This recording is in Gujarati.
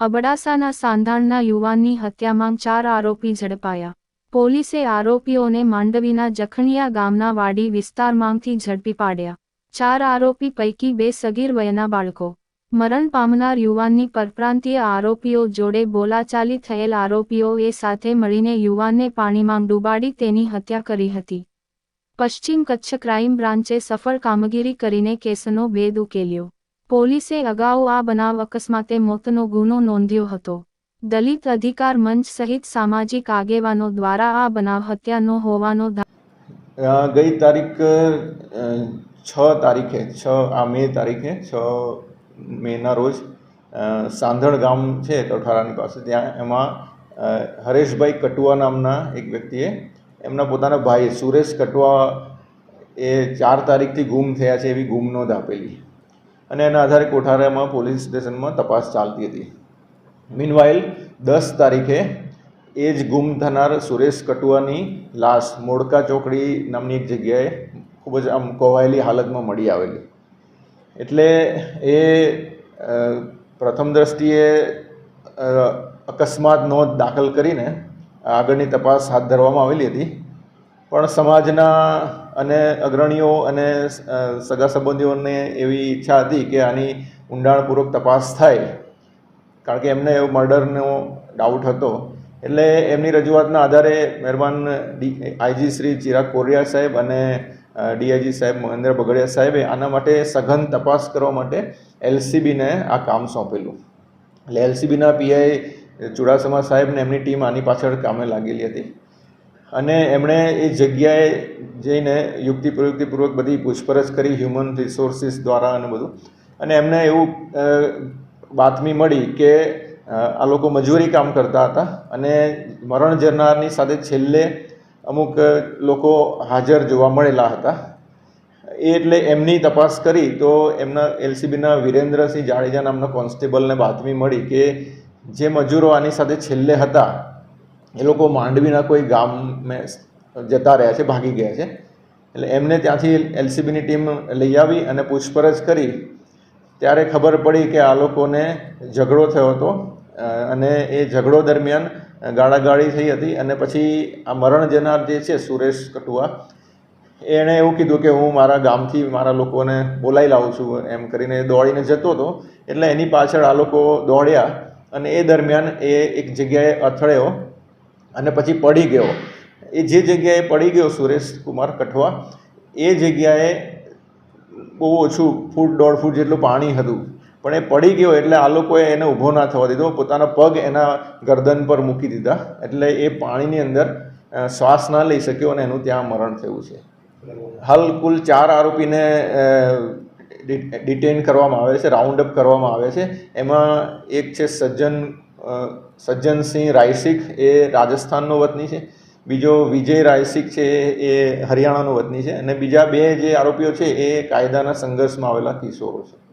અબડાસાના સાંધાણના યુવાનની હત્યામાં ચાર આરોપી ઝડપાયા. પોલીસે આરોપીઓને માંડવીના જખણિયા ગામના વાડી વિસ્તારમાંથી ઝડપી પાડ્યા. ચાર આરોપી પૈકી બે સગીર વયના બાળકો. મરણ પામનાર યુવાનની પરપ્રાંતીય આરોપીઓ જોડે બોલાચાલી થયેલ આરોપીઓએ સાથે મળીને યુવાનને પાણીમાં ડૂબાડી તેની હત્યા કરી હતી. પશ્ચિમ કચ્છ ક્રાઇમ બ્રાન્ચે સફળ કામગીરી કરીને કેસનો ભેદ ઉકેલ્યો. પોલીસે અગાઉ આ બનાવ અકસ્માતે મોતનો ગુનો નોંધ્યો હતો. દલિત અધિકાર મંચ સહિત સામાજિક આગેવાનો દ્વારા આ બનાવ હત્યાનો હોવાનો ગઈ તારીખ છ તારીખે, છ, આ મે તારીખે, છ મેના રોજ સાંધણ ગામ છે કઠારાની પાસે, ત્યાં એમાં હરેશભાઈ કટુઆ નામના એક વ્યક્તિએ એમના પોતાના ભાઈ સુરેશ કટુઆ એ ચાર તારીખથી ગુમ થયા છે એવી ગુમ નોંધ આપેલી. અને એના આધારે કોઠારામાં પોલીસ સ્ટેશનમાં તપાસ ચાલતી હતી. મીનવાઇલ દસ તારીખે એ જ ગુમ થનાર સુરેશ કટુઆની લાશ મોડકા ચોકડી નામની એક જગ્યાએ ખૂબ જ આમ કોવાયેલી હાલતમાં મળી આવેલી. એટલે એ પ્રથમ દ્રષ્ટિએ અકસ્માત નોંધ દાખલ કરીને આગળની તપાસ હાથ ધરવામાં આવેલી હતી. પણ સમાજના અને અગ્રણીઓ અને સગા સંબંધીઓને એવી ઈચ્છા હતી કે આની ઊંડાણપૂર્વક તપાસ થાય. કારણ કે એમને એવો મર્ડરનો ડાઉટ હતો. એટલે એમની રજૂઆતના આધારે મહેરબાન ડી આઈજી શ્રી ચિરાગ કોરિયા સાહેબ અને ડીઆઈજી સાહેબ મહેન્દ્ર બગડિયા સાહેબે આના માટે સઘન તપાસ કરવા માટે એલસીબીને આ કામ સોંપેલું. એટલે એલસીબીના પીઆઈ ચુડાસમા સાહેબને એમની ટીમ આની પાછળ કામે લાગેલી હતી. અને એમણે એ જગ્યાએ જઈને યુક્તિ પ્રયુક્તિપૂર્વક બધી પૂછપરછ કરી હ્યુમન રિસોર્સિસ દ્વારા અને બધું. અને એમને એવું બાતમી મળી કે આ લોકો મજૂરી કામ કરતા હતા અને મરણ જનારની સાથે છેલ્લે અમુક લોકો હાજર જોવા મળેલા હતા. એ એટલે એમની તપાસ કરી તો એમના એલસીબીના વિરેન્દ્રસિંહ જાડેજા નામના કોન્સ્ટેબલને બાતમી મળી કે જે મજૂરો આની સાથે છેલ્લે હતા એ લોકો માંડવીના કોઈ ગામે જતા રહ્યા છે, ભાગી ગયા છે. એટલે એમને ત્યાંથી એલસીબીની ટીમ લઈ આવી અને પૂછપરછ કરી. ત્યારે ખબર પડી કે આ લોકોને ઝઘડો થયો હતો અને એ ઝઘડો દરમિયાન ગાળાગાળી થઈ હતી અને પછી આ મરણ જનાર જે છે, સુરેશ કટુઆ, એણે એવું કીધું કે હું મારા ગામથી મારા લોકોને બોલાવી લાવું છું, એમ કરીને દોડીને જતો હતો. એટલે એની પાછળ આ લોકો દોડ્યા અને એ દરમિયાન એ એક જગ્યાએ અથડ્યો અને પછી પડી ગયો. એ જે જગ્યાએ પડી ગયો સુરેશ કુમાર કઠવા, એ જગ્યાએ બહુ ઓછું ફૂટ, દોઢ ફૂટ જેટલું પાણી હતું. પણ એ પડી ગયો એટલે આ લોકોએ એને ઊભો ના થવા દીધો. પોતાના પગ એના ગરદન પર મૂકી દીધા. એટલે એ પાણીની અંદર શ્વાસ ના લઈ શક્યો અને એનું ત્યાં મરણ થયું છે. હાલ કુલ ચાર આરોપીને ડિટેન કરવામાં આવે છે, રાઉન્ડ અપ કરવામાં આવે છે. એમાં એક છે સજ્જન સજ્જનસિંહ રાયસિક એ રાજસ્થાનનો વતની છે. બીજો વિજય રાયસિક છે એ હરિયાણાનો વતની છે. અને બીજા બે જે આરોપીઓ છે એ કાયદાના સંઘર્ષમાં આવેલા કિશોરો છે.